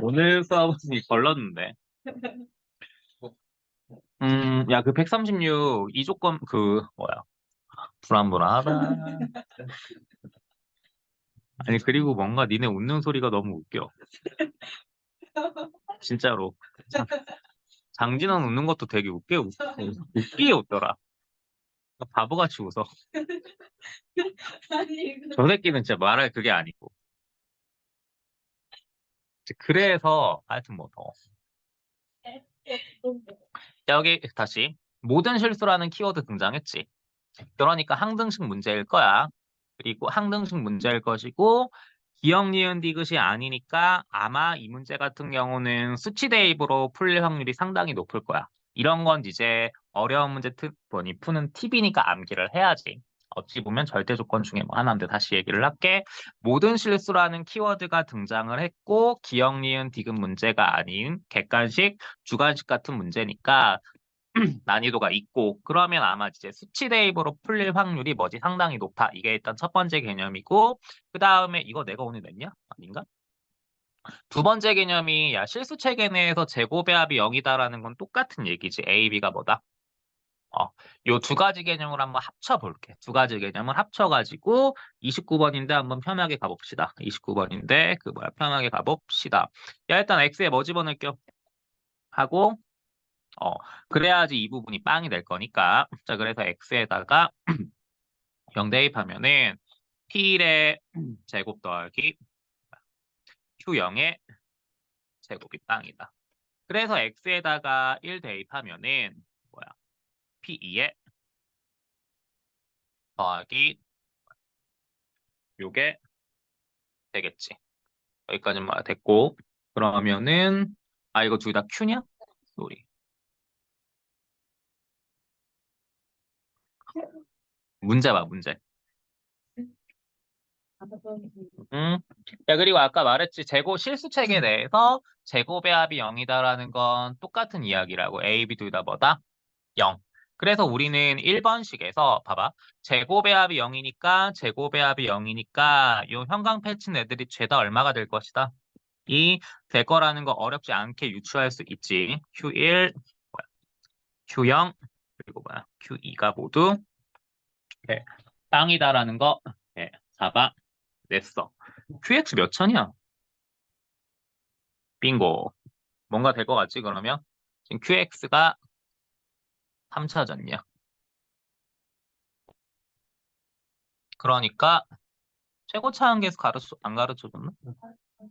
오늘 수업은 걸렀는데. 음, 야, 그 136, 이 조건, 그, 뭐야. 불안불안하다. 아니, 그리고 뭔가 니네 웃는 소리가 너무 웃겨. 진짜로. 장- 장진원 웃는 것도 되게 웃겨, 웃, 웃기게 웃더라. 바보같이 웃어. 아니 저 새끼는 진짜 말할 그게 아니고. 그래서, 하여튼 뭐 더. 여기 다시 모든 실수라는 키워드 등장했지. 그러니까 항등식 문제일 거야. 그리고 항등식 문제일 것이고 기억 니은 디귿이 아니니까 아마 이 문제 같은 경우는 수치 대입으로 풀릴 확률이 상당히 높을 거야. 이런 건 이제 어려운 문제 특 뭐니 푸는 팁이니까 암기를 해야지. 어찌 보면 절대 조건 중에 뭐 하나인데 다시 얘기를 할게. 모든 실수라는 키워드가 등장을 했고 기억 니은 디귿 문제가 아닌 객관식, 주관식 같은 문제니까 난이도가 있고 그러면 아마 이제 수치 대입으로 풀릴 확률이 뭐지 상당히 높아. 이게 일단 첫 번째 개념이고 그 다음에 이거 내가 오늘 냈냐? 아닌가? 두 번째 개념이 야 실수 체계 내에서 제곱의 합이 0이다라는 건 똑같은 얘기지. A, B가 뭐다? 어, 요 두 가지 개념을 한번 합쳐볼게. 두 가지 개념을 합쳐가지고 29번인데 한번 편하게 가봅시다. 29번인데 그 뭐야 편하게 가봅시다. 야 일단 X에 뭐 집어넣을게요? 하고 어, 그래야지 이 부분이 빵이 될 거니까. 자, 그래서 x에다가 0 대입하면은 P1의 제곱 더하기 Q0의 제곱이 빵이다. 그래서 x에다가 1 대입하면은? P2의 더하기 요게 되겠지. 여기까지는 말 됐고 그러면은 아 이거 둘 다 Q냐? 소리. 문제 봐, 문제. 음. 야, 그리고 아까 말했지. 제곱 실수 체계 내에서 제곱의 합이 0이다라는 건 똑같은 이야기라고. A, B 둘 다 뭐다? 0. 그래서 우리는 1번식에서 봐봐. 제곱의 합이 0이니까 제곱의 합이 0이니까 요 형광 펼친 애들이 죄다 얼마가 될 것이다? 이 될 거라는 거 어렵지 않게 유추할 수 있지. Q1, 뭐야? Q0, 그리고 뭐야? Q2가 모두 네, 빵이다라는 거 네, 잡아 냈어. QX 몇 천이야? 빙고. 뭔가 될 것 같지, 그러면? 지금 QX가 3차전이야. 그러니까 최고차 한계에서 가르쳐, 안 가르쳐 줬나?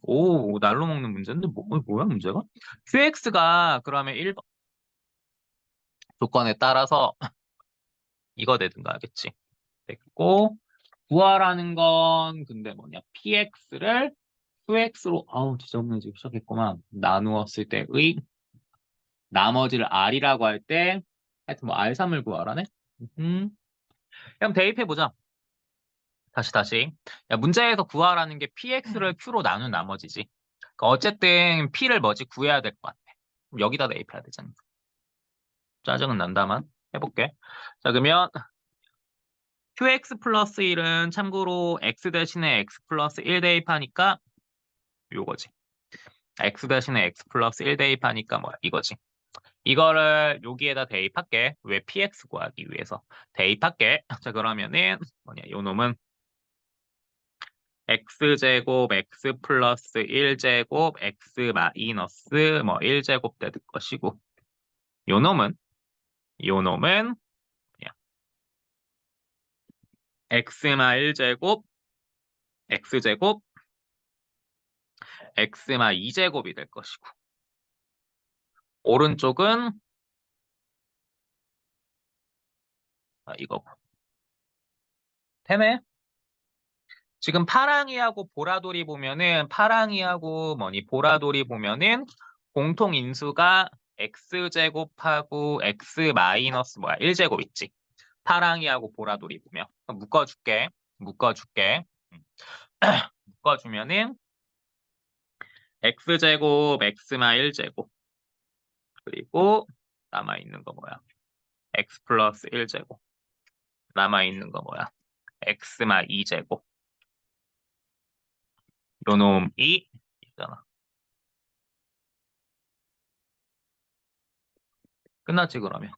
오, 날로 먹는 문제인데 뭐, 어, 뭐야 문제가? QX가 그러면 1번 조건에 따라서 이거 되든가 하겠지. 됐고 구하라는 건 근데 뭐냐 px를 qx로 아우 지저분해지기 시작했구만 나누었을 때의 나머지를 r이라고 할 때 하여튼 뭐 r3을 구하라네? 음. 그럼 대입해 보자. 다시 다시. 야, 문제에서 구하라는 게 px를 q로 나눈 나머지지. 그러니까 어쨌든 p를 뭐지? 구해야 될 것 같아. 그럼 여기다 대입해야 되잖아. 짜증은 난다만 해볼게. 자 그러면 qx 플러스 1은 참고로 x 대신에 x 플러스 1 대입하니까 요거지. x 대신에 x 플러스 1 대입하니까 뭐야? 이거지. 이거를 여기에다 대입할게. 왜 px 구하기 위해서 대입할게. 자 그러면은 뭐냐 요 놈은 x제곱 x 플러스 1제곱 x 마이너스 뭐 1제곱 될 것이고 요 놈은 요 놈은 x마 1제곱, x제곱, x마 2제곱이 될 것이고 오른쪽은 아, 이거고 되네? 지금 파랑이하고 보라돌이 보면은 파랑이하고 뭐니 보라돌이 보면은 공통 인수가 x제곱하고 x 마이너스 뭐야 1제곱 있지 파랑이하고 보라돌이 보면 묶어줄게. 묶어줄게. 음. 묶어주면은 x제곱, x마 1제곱 그리고 남아있는 거 뭐야? x 플러스 1제곱. 남아있는 거 뭐야? x마 2제곱. 요 놈이 있잖아. 끝났지 그러면.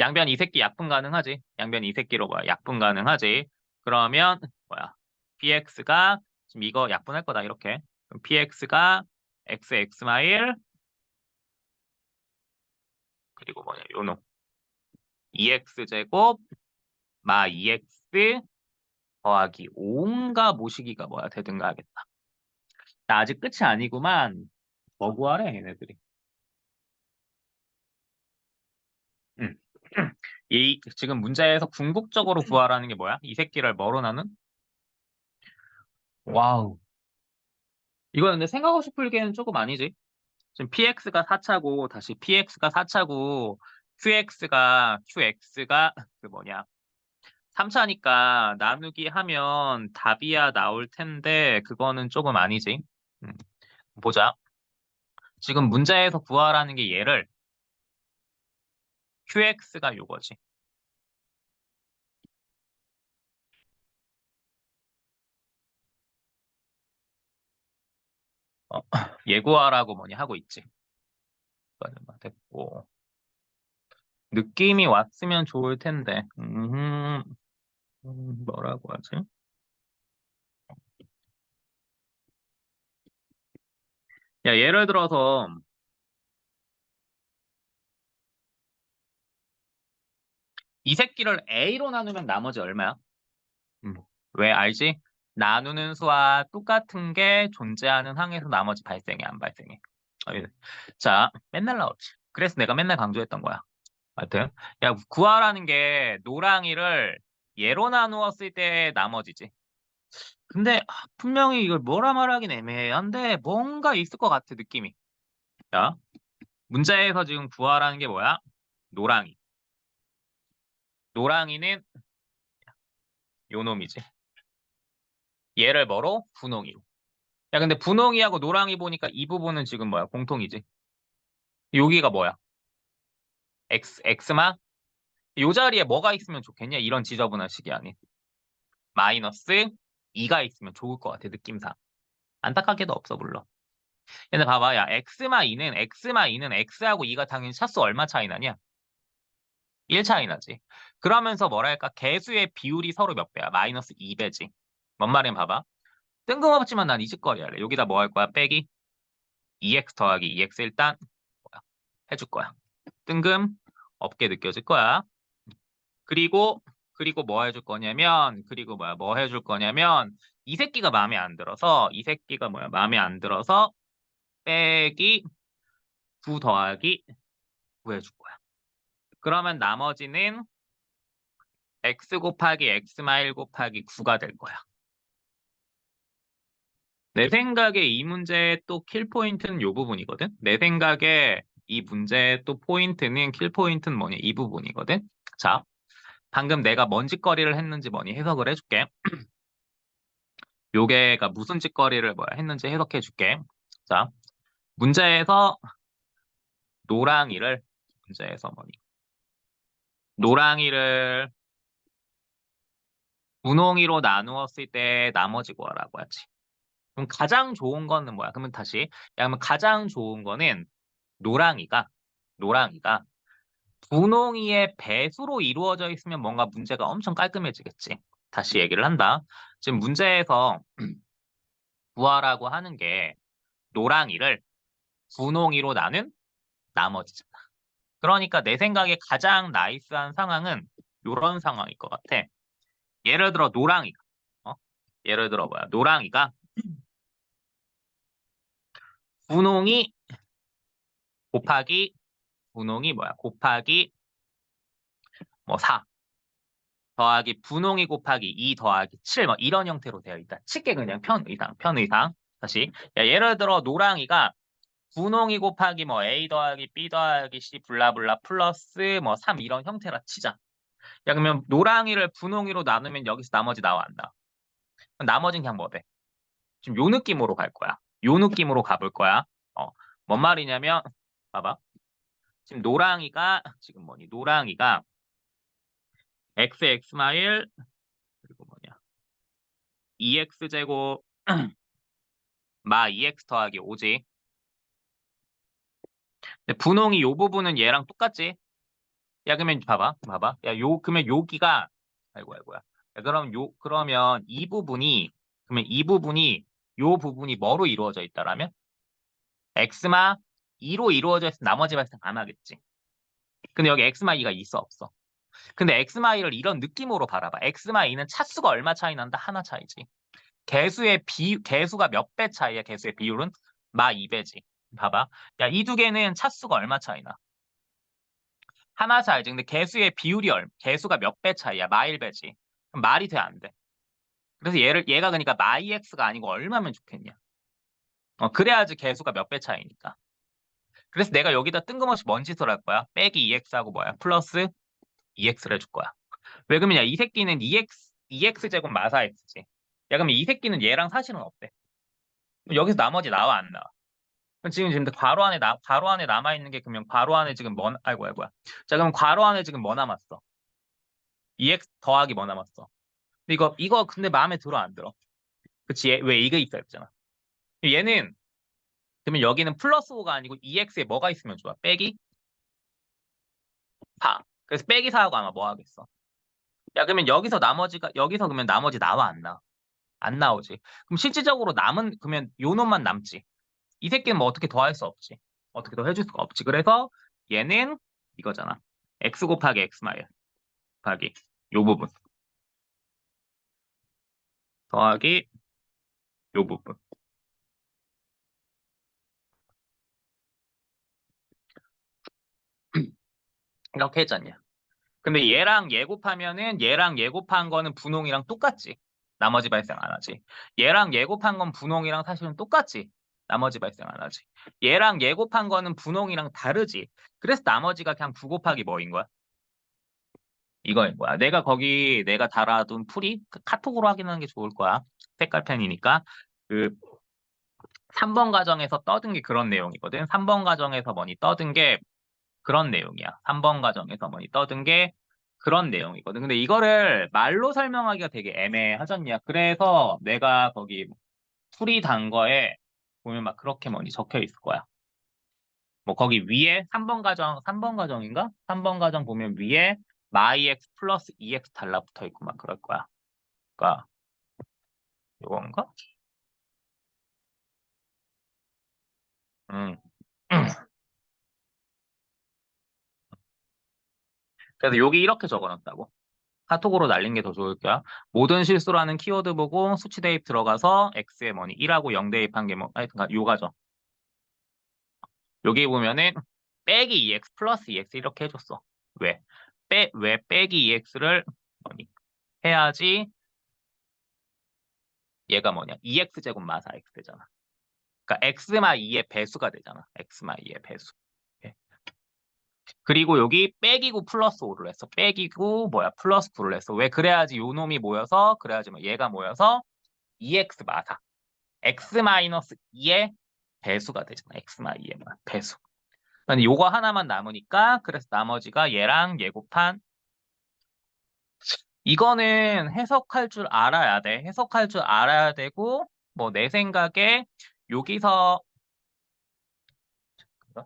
양변 이 새끼 약분 가능하지? 양변 이 새끼로 뭐야? 약분 가능하지? 그러면 뭐야? px가 지금 이거 약분할 거다 이렇게. 그럼 px가 xx 마일 그리고 뭐냐? 요놈 2x 제곱 마 2x 더하기 5인가 모시기가 뭐야? 되든가 하겠다. 나 아직 끝이 아니구만. 뭐 구하래 얘네들이. 음. 이 지금 문제에서 궁극적으로 구하라는 게 뭐야? 이 새끼를 뭐로 나눈? 와우. 이거 근데 생각 없이 풀기에는 조금 아니지. 지금 px가 4차고 다시 px가 4차고 qx가 qx가 그 뭐냐 3차니까 나누기 하면 답이야 나올 텐데 그거는 조금 아니지. 음. 보자. 지금 문제에서 구하라는 게 얘를 qx가 요거지. 어, 예구하라고 뭐니 하고 있지. 됐고. 느낌이 왔으면 좋을 텐데. 음, 음, 뭐라고 하지? 야, 예를 들어서 이 새끼를 A로 나누면 나머지 얼마야? 음, 왜 알지? 나누는 수와 똑같은 게 존재하는 항에서 나머지 발생해 안 발생해? 어, 자, 맨날 나오지. 그래서 내가 맨날 강조했던 거야. 하여튼 야 구하라는 게 노랑이를 예로 나누었을 때 나머지지. 근데 아, 분명히 이걸 뭐라 말하긴 애매한데 뭔가 있을 것 같아 느낌이. 자, 문제에서 지금 구하라는 게 뭐야? 노랑이. 노랑이는 요 놈이지. 얘를 뭐로? 분홍이로. 야 근데 분홍이하고 노랑이 보니까 이 부분은 지금 뭐야? 공통이지. 여기가 뭐야? X, X마? 요 자리에 뭐가 있으면 좋겠냐? 이런 지저분한 식이 아닌. 마이너스 2가 있으면 좋을 것 같아, 느낌상. 안타깝게도 없어, 물론. 근데 봐봐, 야, X마 2는, X마 2는 X하고 2가 당연히 차수 얼마 차이 나냐? 1 차이 나지. 그러면서 뭐랄까, 개수의 비율이 서로 몇 배야? 마이너스 2배지. 뭔 말이면 봐봐. 뜬금없지만 난 이 짓거리 할래. 여기다 뭐 할 거야? 빼기 2x 더하기 2x 일단? 해줄 거야. 뜬금 없게 느껴질 거야. 그리고 그리고 뭐 해줄 거냐면 그리고 뭐야 뭐 해줄 거냐면 이 새끼가 마음에 안 들어서 이 새끼가 뭐야 마음에 안 들어서 빼기 9 더하기 9 해줄 거야. 그러면 나머지는 x 곱하기 x 마일 곱하기 9가 될 거야. 내 생각에 이 문제의 또 킬포인트는 이 부분이거든. 내 생각에 이 문제의 또 포인트는 킬 포인트는 뭐냐 이 부분이거든. 자, 방금 내가 뭔 짓거리를 했는지 뭐니 해석을 해줄게. 요게가 무슨 짓거리를 뭐야 했는지 해석해 줄게. 자, 문제에서 노랑이를 문제에서 뭐니 노랑이를 분홍이로 나누었을 때 나머지 거라고 하지. 그럼 가장 좋은 거는 뭐야? 그러면 다시 야 그러면 가장 좋은 거는 노랑이가 노랑이가 분홍이의 배수로 이루어져 있으면 뭔가 문제가 엄청 깔끔해지겠지. 다시 얘기를 한다. 지금 문제에서 구하라고 하는 게 노랑이를 분홍이로 나눈 나머지잖아. 그러니까 내 생각에 가장 나이스한 상황은 이런 상황일 것 같아. 예를 들어 노랑이가 어? 예를 들어 뭐야 노랑이가 분홍이 곱하기 분홍이 뭐야? 곱하기 뭐 4. 더하기 분홍이 곱하기 2 더하기 7. 뭐 이런 형태로 되어 있다. 쉽게 그냥 편의상, 편의상. 다시. 야, 예를 들어 노랑이가 분홍이 곱하기 뭐 A 더하기 B 더하기 C 블라블라 플러스 뭐 3 이런 형태라 치자. 야, 그러면 노랑이를 분홍이로 나누면 여기서 나머지 나와 안 나? 나머지는 그냥 뭐 돼? 지금 요 느낌으로 갈 거야. 요 느낌으로 가볼 거야. 어, 뭔 말이냐면 봐봐. 지금 노랑이가 지금 뭐니? 노랑이가 x x 마일 그리고 뭐냐? 2x 제곱 마 2x 더하기 5지. 근데 분홍이 요 부분은 얘랑 똑같지? 야, 그러면 봐봐, 봐봐. 야, 요, 그러면 여기가, 아이고, 아이고야. 야, 그럼 요, 그러면 이 부분이, 그러면 이 부분이, 요 부분이 뭐로 이루어져 있다라면? 엑스마 2로 이루어져 있으면 나머지 발생 안 하겠지. 근데 여기 엑스마 2가 있어, 없어? 근데 엑스마 2를 이런 느낌으로 바라봐. 엑스마 2는 차수가 얼마 차이 난다? 하나 차이지. 개수의 비, 개수가 몇 배 차이야? 개수의 비율은? 마 2배지. 봐봐. 야, 이 두 개는 차수가 얼마 차이 나? 하나 차이지. 근데 개수의 비율이 얼, 개수가 몇 배 차이야? 마 1배지. 그럼 말이 돼, 안 돼? 그래서 얘를, 얘가 그러니까 마 2x가 아니고 얼마면 좋겠냐? 어, 그래야지 개수가 몇 배 차이니까. 그래서 내가 여기다 뜬금없이 뭔 짓을 할 거야? 빼기 2x하고 뭐야? 플러스 2x를 해줄 거야. 왜 그러면 야, 이 새끼는 2x, 2x 제곱 마사 x지. 야, 그럼 이 새끼는 얘랑 사실은 어때? 여기서 나머지 나와 안 나와? 지금 지금 괄호 안에 나 괄호 안에 남아 있는 게 그러면 괄호 안에 지금 뭐 아이고 아이고야. 자, 그럼 괄호 안에 지금 뭐 남았어? 2x 더하기 뭐 남았어? 근데 이거 이거 근데 마음에 들어 안 들어? 그치? 얘, 왜 이게 있어야 되잖아. 얘는 그러면 여기는 플러스 5가 아니고 2x에 뭐가 있으면 좋아? 빼기 4. 그래서 빼기 4하고 아마 뭐 하겠어? 야, 그러면 여기서 나머지가 여기서 그러면 나머지 나와 안 나? 안 나오지. 그럼 실질적으로 남은 그러면 요 놈만 남지. 이 새끼는 뭐 어떻게 더 할 수 없지. 어떻게 더 해줄 수가 없지. 그래서 얘는 이거잖아. x 곱하기 x 마일 곱하기 요 부분 더하기 요 부분. 이렇게 했잖냐. 근데 얘랑 얘 곱하면은 얘랑 얘 곱한 거는 분홍이랑 똑같지. 나머지 발생 안 하지. 얘랑 얘 곱한 건 분홍이랑 사실은 똑같지. 나머지 발생 안 하지. 얘랑 얘 곱한 거는 분홍이랑 다르지. 그래서 나머지가 그냥 9 곱하기 뭐인 거야? 이거인 거야. 내가 거기 내가 달아둔 풀이 그 카톡으로 확인하는 게 좋을 거야. 색깔 펜이니까. 그 3번 과정에서 떠든 게 그런 내용이거든. 3번 과정에서 뭐니 떠든 게 그런 내용이야. 3번 과정에서 뭐니 떠든 게 그런 내용이거든. 근데 이거를 말로 설명하기가 되게 애매하잖냐. 그래서 내가 거기 풀이 단 거에 보면 막 그렇게 뭐니 적혀 있을 거야. 뭐 거기 위에 3번 과정, 3번 과정인가? 3번 과정 보면 위에 마이x 플러스 2x 달라붙어 있고 막 그럴 거야. 그러니까 이건가? 음. 그래서 여기 이렇게 적어놨다고. 카톡으로 날린 게 더 좋을 거야. 모든 실수라는 키워드 보고 수치 대입 들어가서 x의 뭐니 1하고 0 대입한 게 뭐, 아니, 그러니까 요가죠. 여기 보면은 빼기 2x 플러스 2x 이렇게 해줬어. 왜? 빼, 왜 빼기 2x를 뭐니? 해야지 얘가 뭐냐? 2x 제곱 마사 x 되잖아. 그러니까 x마 2의 배수가 되잖아. x마 2의 배수. 그리고 여기 빼기고 플러스 5를 했어. 빼기고 뭐야? 플러스 9를 했어. 왜? 그래야지 요 놈이 모여서 그래야지 뭐 얘가 모여서 2x 마사. x 마이너스 2의 배수가 되잖아. x 마 2의 배수. 근데 요거 하나만 남으니까 그래서 나머지가 얘랑 얘 곱한 이거는 해석할 줄 알아야 돼. 해석할 줄 알아야 되고 뭐 내 생각에 여기서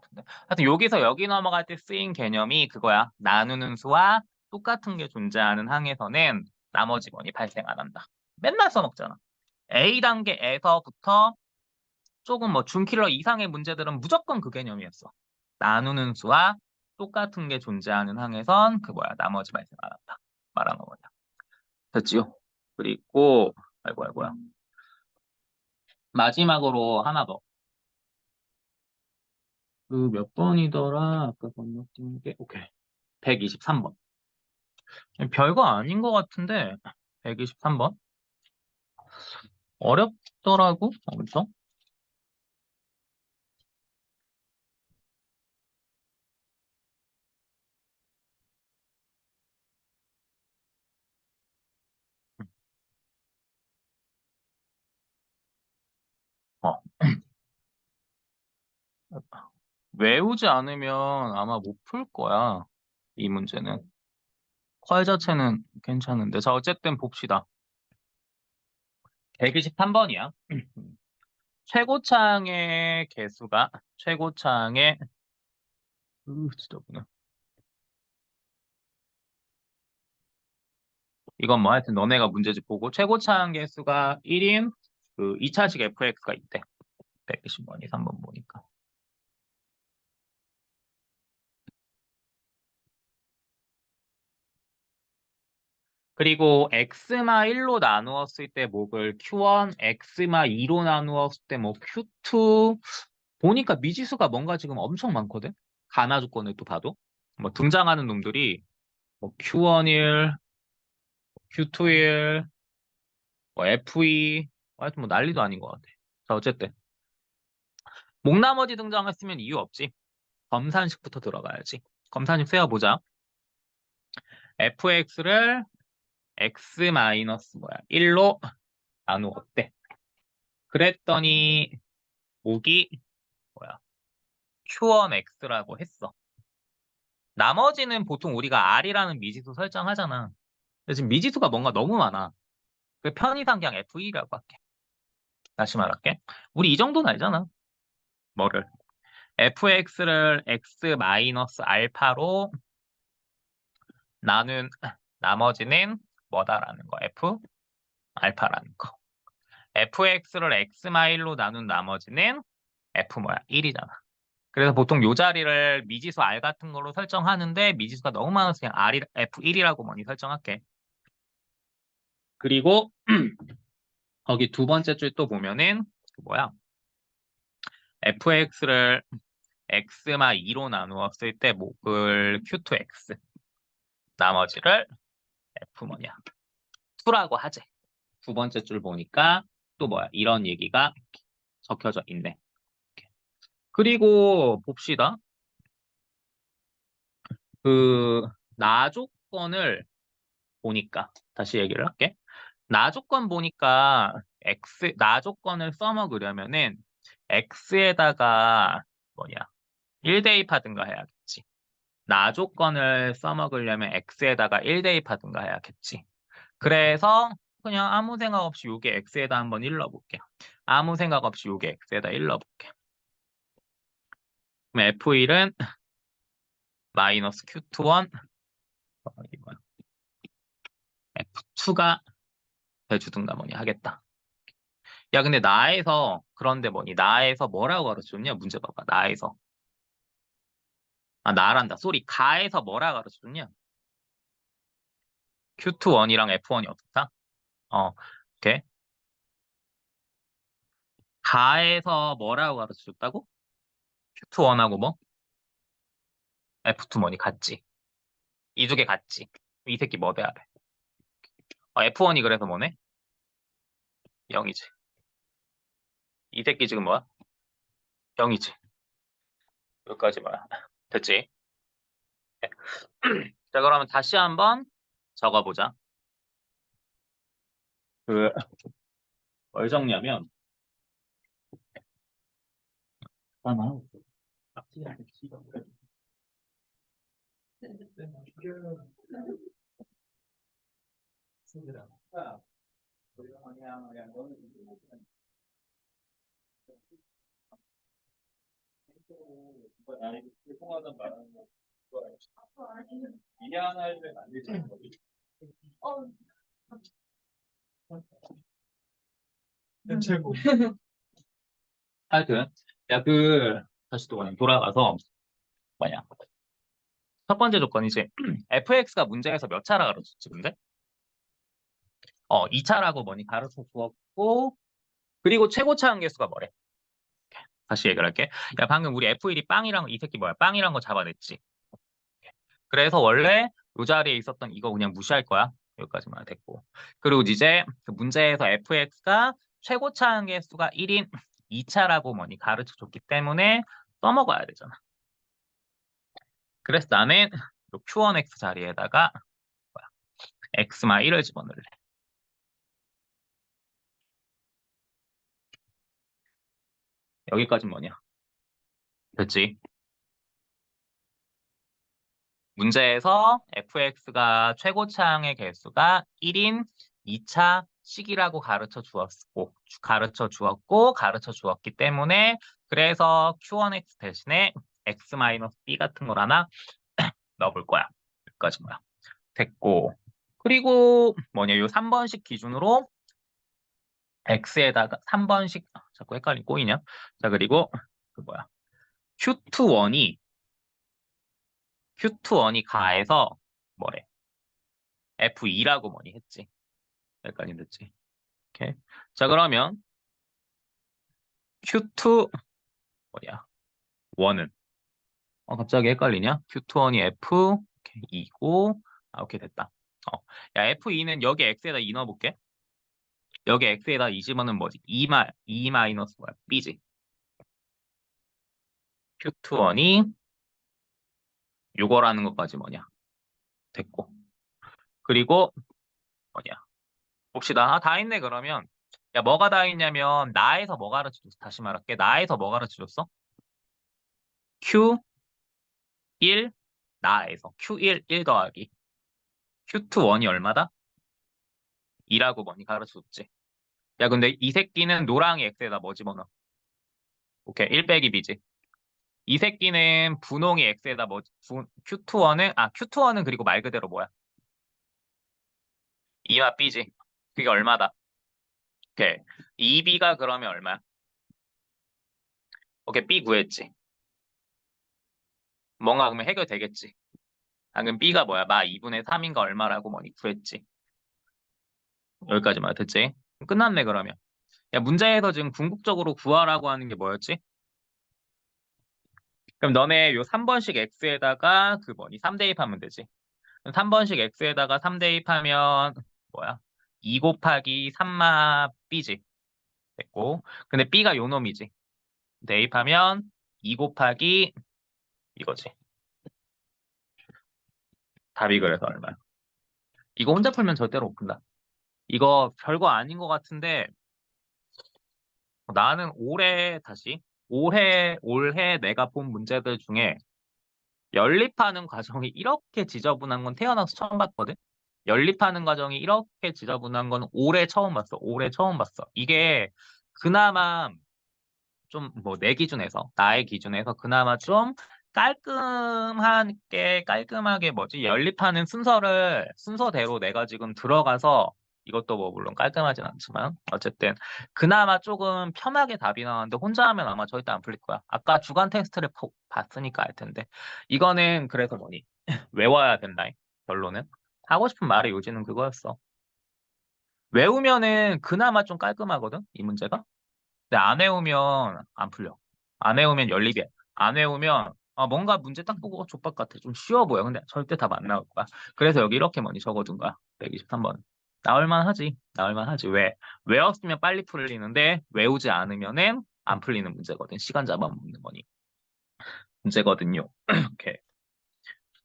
같은데. 하여튼 여기서 여기 넘어갈 때 쓰인 개념이 그거야. 나누는 수와 똑같은 게 존재하는 항에서는 나머지 번이 발생 안 한다. 맨날 써먹잖아. A 단계에서부터 조금 뭐 준킬러 이상의 문제들은 무조건 그 개념이었어. 나누는 수와 똑같은 게 존재하는 항에선 그 뭐야 나머지 발생 안 한다. 말하는 거냐. 됐지요? 그리고 아이고 아이고야. 마지막으로 하나 더. 그 몇 번이더라? 아까 건너뛴 게 오케이. 123번. 별거 아닌 것 같은데 123번. 어렵더라고. 그렇죠? 어. 외우지 않으면 아마 못 풀 거야. 이 문제는. 퀄 자체는 괜찮은데. 자, 어쨌든 봅시다. 123번이야. 최고창의 개수가 최고창의 으, 지저분해. 이건 뭐 하여튼 너네가 문제집 보고 최고차항 개수가 1인 그 2차식 fx가 있대. 120번이 3번 보니까. 그리고 x마 1로 나누었을 때 목을 q1, x마 2로 나누었을 때 뭐 q2 보니까 미지수가 뭔가 지금 엄청 많거든. 가나 조건을 또 봐도 뭐 등장하는 놈들이 뭐 q1일, q2일, 뭐 f2 하여튼 뭐 난리도 아닌 것 같아. 자 어쨌든 목 나머지 등장했으면 이유 없지. 검산식부터 들어가야지. 검산식 세어보자. fx를 x 마이너스 뭐야 1로 나누었대. 그랬더니 목이 뭐야 q1x라고 했어. 나머지는 보통 우리가 r이라는 미지수 설정하잖아. 근데 지금 미지수가 뭔가 너무 많아. 그 편의상 그냥 f2라고 할게. 다시 말할게. 우리 이 정도는 알잖아. 뭐를? fx를 x 마이너스 알파로 나눈 나머지는 뭐다라는 거. f 알파라는 거. fx를 x 마일로 나눈 나머지는 f 뭐야? 1이잖아. 그래서 보통 요 자리를 미지수 r 같은 걸로 설정하는데 미지수가 너무 많아서 그냥 r f1이라고 많이 설정할게. 그리고 거기 두 번째 줄 또 보면은 그 뭐야? fx를 x마 2로 나누었을 때 목을 q2x 나머지를 f 뭐냐 2라고 하지. 두 번째 줄 보니까 또 뭐야 이런 얘기가 적혀져 있네. 그리고 봅시다. 그 나조건을 보니까 다시 얘기를 할게. 나조건 보니까 x 나조건을 써먹으려면은 x에다가 뭐냐 1 대입하든가 해야겠지. 나 조건을 써먹으려면 x에다가 1 대입하든가 해야겠지. 그래서 그냥 아무 생각 없이 요게 x에다 한번 일러 볼게. 아무 생각 없이 요게 x에다 일러 볼게. 그럼 f1은 마이너스 q21 f2가 대주든가 뭐니 하겠다. 야 근데 나에서 그런데 뭐니 나에서 뭐라고 가르쳐줬냐 문제 봐봐 나에서 아 나란다 쏘리 가에서 뭐라 가르쳐줬냐 Q2원이랑 F1이 어떻다? 어 오케이 가에서 뭐라고 가르쳐줬다고? Q2원하고 뭐? F2 뭐니 같지 이 두 개 같지 이 새끼 뭐 돼야 돼? 어, F1이 그래서 뭐네? 0이지 이 새끼 지금 뭐야? 0이지 여기까지 뭐야 됐지? 네. 자 그러면 다시 한번 적어보자 그 뭘 적냐면 하나 통하는 말하는 거 미안할 때 만들지 거지. 최고. 하여튼 야그 다시 또 그냥 돌아가서 뭐냐. 첫 번째 조건이지 fx가 문제에서 몇 차라 가르쳤지 근데? 어 2차라고 뭐니? 가르쳐 주었고 그리고 최고차 한계수가 뭐래 다시 얘기를 할게. 야, 방금 우리 F1이 빵이랑 이 새끼 뭐야? 빵이란 거 잡아냈지. 그래서 원래 이 자리에 있었던 이거 그냥 무시할 거야. 여기까지만 됐고. 그리고 이제 그 문제에서 fx가 최고차 한계수가 1인 2차라고 뭐니 가르쳐 줬기 때문에 써먹어야 되잖아. 그래서 나는 q1x 자리에다가 뭐야? x마 1을 집어넣을래. 여기까지 뭐냐? 됐지? 문제에서 fx가 최고차항의 개수가 1인 2차 식이라고 가르쳐 주었고, 가르쳐 주었고, 가르쳐 주었기 때문에 그래서 q1x 대신에 x-b 같은 걸 하나 넣어볼 거야. 여기까지 뭐야. 됐고. 그리고 뭐냐, 요 3번식 기준으로 x에다가 3번식, 아, 자꾸 헷갈리 꼬이냐? 자, 그리고 그 뭐야. q2원이 q2원이 가해서 뭐래? f2라고 뭐니 했지. 헷갈림 됐지. 오케이. 자, 그러면 q2 뭐냐? 원은 어, 갑자기 헷갈리냐? q2원이 f 2고 아, 오케이 됐다. 어. 야, f2는 여기 x에다 2 넣어볼게. 여기 x에다 2 집어는 뭐지? 2 마, 2 마이너스 뭐야? b지. q2원이 요거라는 것까지 뭐냐? 됐고. 그리고 뭐냐? 봅시다. 아, 다 있네 그러면. 야, 뭐가 다 있냐면 나에서 뭐 가르쳐줬어? 다시 말할게. 나에서 뭐 가르쳐줬어? Q1 나에서 Q1 1 더하기 Q2 원이 얼마다? 2라고 뭐니 가르쳐줬지. 야 근데 이 새끼는 노랑이 X에다 뭐 집어넣어? 오케이 1 빼기 B지. 이 새끼는 분홍이 X에다 뭐 분, Q2원은 아 Q2원은 그리고 말 그대로 뭐야? 2와 B지. 그게 얼마다? 오케이 2B가 그러면 얼마야? 오케이 B 구했지. 뭔가 그러면 해결되겠지. 아, 그럼 B가 뭐야? 마 2분의 3인가 얼마라고 뭐니 구했지. 여기까지만 됐지? 끝났네 그러면. 야 문제에서 지금 궁극적으로 구하라고 하는 게 뭐였지? 그럼 너네 요 3번식 x에다가 그 뭐니 3 대 입하면 되지. 3번식 x에다가 3 대 입하면 뭐야? 2 곱하기 3마 b지. 됐고. 근데 b가 요 놈이지. 대입하면 2 곱하기 이거지. 답이 그래서 얼마야? 이거 혼자 풀면 절대로 못 푼다. 이거 별거 아닌 것 같은데 나는 올해 다시 올해 올해 내가 본 문제들 중에 연립하는 과정이 이렇게 지저분한 건 태어나서 처음 봤거든. 연립하는 과정이 이렇게 지저분한 건 올해 처음 봤어. 올해 처음 봤어. 이게 그나마 좀 뭐 내 기준에서 나의 기준에서 그나마 좀 깔끔하게 깔끔하게 뭐지 연립하는 순서를 순서대로 내가 지금 들어가서 이것도 뭐 물론 깔끔하진 않지만 어쨌든 그나마 조금 편하게 답이 나왔는데 혼자 하면 아마 절대 안 풀릴 거야. 아까 주간 테스트를 보- 봤으니까 알 텐데 이거는 그래서 뭐니 외워야 된다. 결론은 하고 싶은 말의 요지는 그거였어. 외우면은 그나마 좀 깔끔하거든 이 문제가. 근데 안 외우면 안 풀려. 안 외우면 연립이야. 안 외우면 아, 뭔가 문제 딱 보고 족박 같아. 좀 쉬워 보여. 근데 절대 답 안 나올 거야. 그래서 여기 이렇게 많이 적어둔 거야. 123번. 나올만 하지. 나올만 하지. 왜? 외웠으면 빨리 풀리는데 외우지 않으면은 안 풀리는 문제거든. 시간 잡아먹는 거니. 문제거든요. 오케이.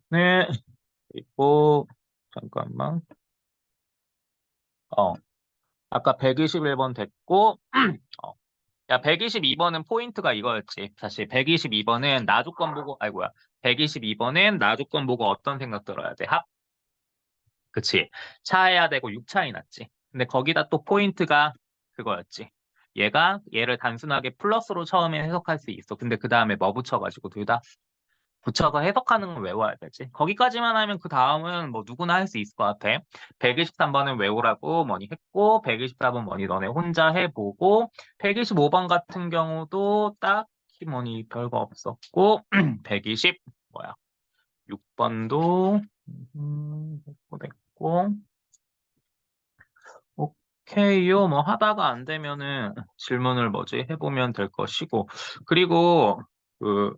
네. 그리고 잠깐만. 어. 아까 121번 됐고 어. 야, 122번은 포인트가 이거였지. 사실 122번은 나 조건 보고, 아이고야. 122번은 나 조건 보고 어떤 생각 들어야 돼? 합? 그치. 차해야 되고 6차이 났지. 근데 거기다 또 포인트가 그거였지. 얘가 얘를 단순하게 플러스로 처음에 해석할 수 있어. 근데 그 다음에 뭐 붙여가지고 둘 다 붙여서 해석하는 걸 외워야 되지. 거기까지만 하면 그 다음은 뭐 누구나 할 수 있을 것 같아. 123번은 외우라고 뭐니 했고 124번 뭐니 너네 혼자 해보고 125번 같은 경우도 딱히 뭐니 별거 없었고 120 뭐야 6번도 음, 됐고 됐고 오케이요. 뭐 하다가 안 되면은 질문을 뭐지? 해보면 될 것이고 그리고 그